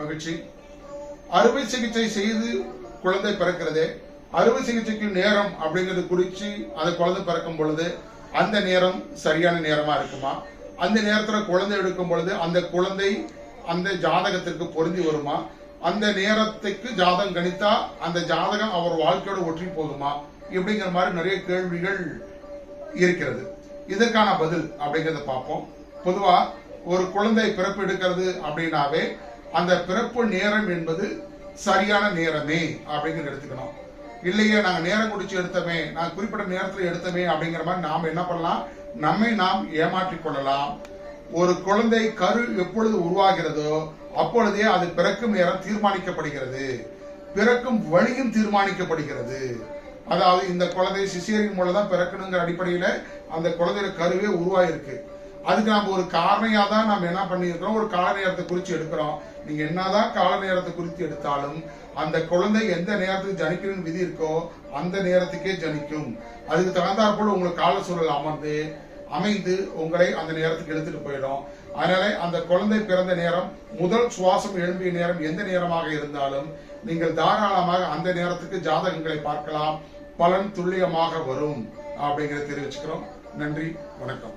மகிழ்ச்சி. அறுவை சிகிச்சை செய்து குழந்தை பிறக்கிறதே அறுவை சிகிச்சைக்கு நேரம் அப்படிங்கிறது குறிச்சு அந்த குழந்தை பிறக்கும் பொழுது அந்த நேரம் சரியான நேரமா இருக்குமா? அந்த நேரத்துல குழந்தை எடுக்கும் பொழுது அந்த குழந்தை அந்த ஜாதகத்திற்கு பொருந்தி வருமா? அந்த நேரத்துக்கு ஜாதகம் கணித்தா அந்த ஜாதகம் அவர் வாழ்க்கையோட ஒற்றி போகுமா இப்படிங்கிற மாதிரி நிறைய கேள்விகள் இருக்கிறது. இதற்கான பதில் அப்படிங்கறத பார்ப்போம். பொதுவா ஒரு குழந்தை பிறப்பு எடுக்கிறது அப்படின்னாவே அந்த பிறப்பு நேரம் என்பது சரியான நேரமே அப்படிங்கிறது எடுத்துக்கணும். இல்லையே நாங்கள் நேரம் குடிச்சு எடுத்தோமே நான் குறிப்பிட்ட நேரத்தில் எடுத்தோமே அப்படிங்கிற மாதிரி நாம் என்ன பண்ணலாம்? நம்மை நாம் ஏமாற்றிக் கொள்ளலாம். ஒரு குழந்தை கரு எப்பொழுது உருவாகிறதோ அப்பொழுதே அது பிறக்கும் நேரம் தீர்மானிக்கப்படுகிறது. பிறக்கும் வழியும் தீர்மானிக்கப்படுகிறது. அதாவது இந்த குழந்தை சிசேரின் மூலம் தான் பிறக்கணுங்கிற அடிப்படையில் அந்த குழந்தையோட கருவே உருவாயிருக்கு. அதுக்கு நம்ம ஒரு காரணையா தான் நம்ம என்ன பண்ணியிருக்கிறோம்? ஒரு கால நேரத்தை குறித்து எடுக்கிறோம். நீங்க என்னதான் கால நேரத்தை குறித்து எடுத்தாலும் அந்த குழந்தை எந்த நேரத்துக்கு ஜனிக்கணும்னு விதி இருக்கோ அந்த நேரத்துக்கே ஜனிக்கும். அதுக்கு தகுந்தாற் போல உங்களுக்கு கால சூழல் அமர்ந்து அமைந்து உங்களை அந்த நேரத்துக்கு எடுத்துட்டு போயிடும். அதனால அந்த குழந்தை பிறந்த நேரம் முதல் சுவாசம் எழும்பிய நேரம் எந்த நேரமாக இருந்தாலும் நீங்கள் தாராளமாக அந்த நேரத்துக்கு ஜாதகங்களை பார்க்கலாம். பலன் துல்லியமாக வரும். அப்படிங்கிறத தெரிவிச்சுக்கிறோம். நன்றி வணக்கம்.